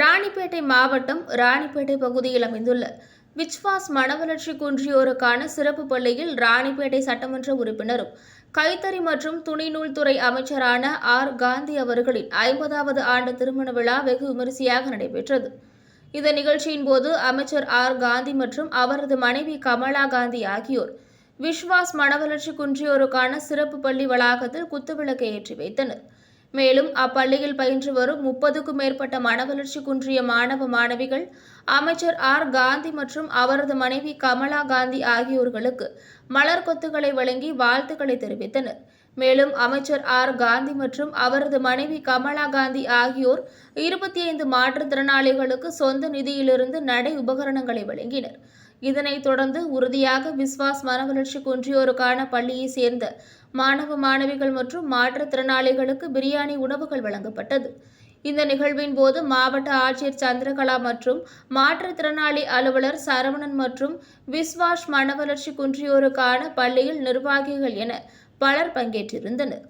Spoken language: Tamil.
ராணிப்பேட்டை மாவட்டம் ராணிப்பேட்டை பகுதியில் அமைந்துள்ள விச்வாஸ் மனவளர்ச்சி குன்றியோருக்கான சிறப்பு பள்ளியில் ராணிப்பேட்டை சட்டமன்ற உறுப்பினரும் கைத்தறி மற்றும் துணிநூல் துறை அமைச்சரான ஆர். காந்தி அவர்களின் ஐம்பதாவது ஆண்டு திருமண விழா வெகு விமரிசையாக நடைபெற்றது. இந்த நிகழ்ச்சியின் போது அமைச்சர் ஆர். காந்தி மற்றும் அவரது மனைவி கமலா காந்தி ஆகியோர் விஸ்வாஸ் மனவளர்ச்சி குன்றியோருக்கான சிறப்பு பள்ளி வளாகத்தில் குத்துவிளக்கை ஏற்றி வைத்தனர். மேலும் அப்பள்ளியில் பயின்று வரும் முப்பதுக்கும் மேற்பட்ட மனவளர்ச்சி குன்றிய மாணவ மாணவிகள் அமைச்சர் ஆர். காந்தி மற்றும் அவரது மனைவி கமலா காந்தி ஆகியோர்களுக்கு மலர் கொத்துக்களை வழங்கி வாழ்த்துக்களை தெரிவித்தனர். மேலும் அமைச்சர் ஆர். காந்தி மற்றும் அவரது மனைவி கமலா காந்தி ஆகியோர் இருபத்தி ஐந்து மாற்றுத்திறனாளிகளுக்கு சொந்த நிதியிலிருந்து நடை உபகரணங்களை வழங்கினர். இதனைத் தொடர்ந்து உறுதியாக விஸ்வாஸ் மனவளர்ச்சி குன்றியோருக்கான பள்ளியை சேர்ந்த மாணவ மாணவிகள் மற்றும் மாற்றுத்திறனாளிகளுக்கு பிரியாணி உணவுகள் வழங்கப்பட்டது. இந்த நிகழ்வின் போது மாவட்ட ஆட்சியர் சந்திரகலா மற்றும் மாற்றுத்திறனாளி அலுவலர் சரவணன் மற்றும் விஸ்வாஷ் மனவளர்ச்சி குன்றியோருக்கான பள்ளியில் நிர்வாகிகள் என பலர் பங்கேற்றிருந்தனர்.